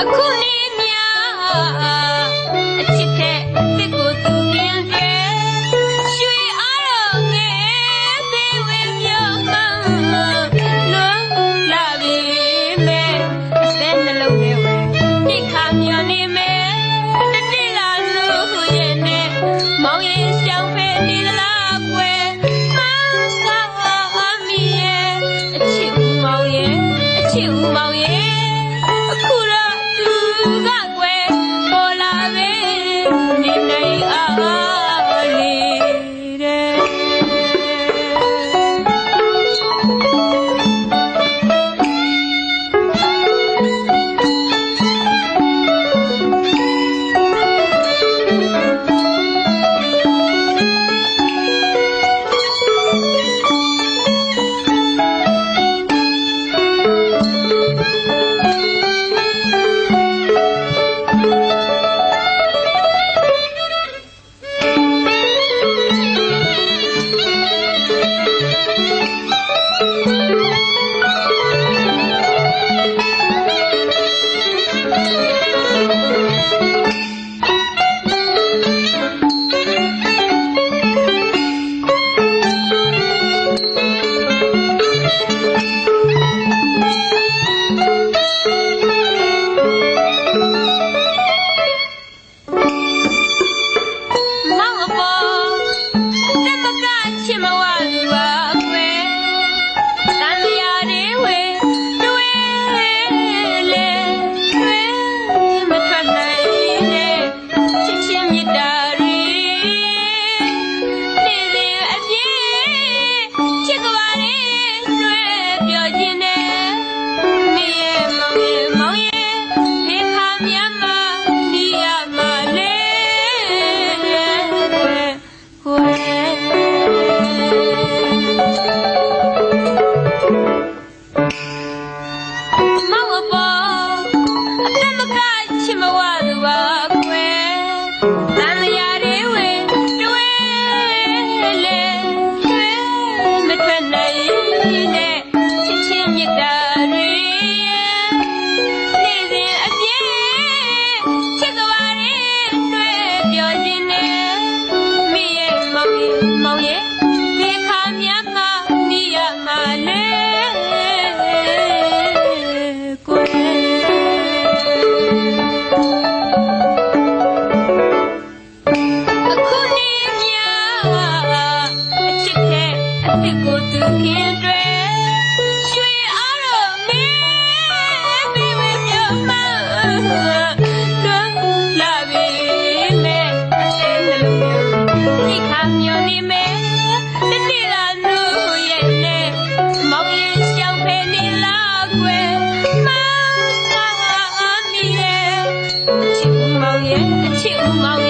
အခုနေမြအချစ်တဲ့တစ်ကိုသူပြန်ကဲရွှေအားတော်ငယ်သေးဝင်းမြောက်မှလွန်လာပြီမဲ့အစဲနှလုံးထဲဝင်တိခါမျောနေမဲ့တတိလာလို့ရဲ့နဲ့မောင်ရင်ရှောင်းဖဲနေလားကွယ်မဆာမီရဲ့အချစ်ဦးမောင်ရဲ့အချစ်ဦးမောင်ရဲ့ 年轻ち。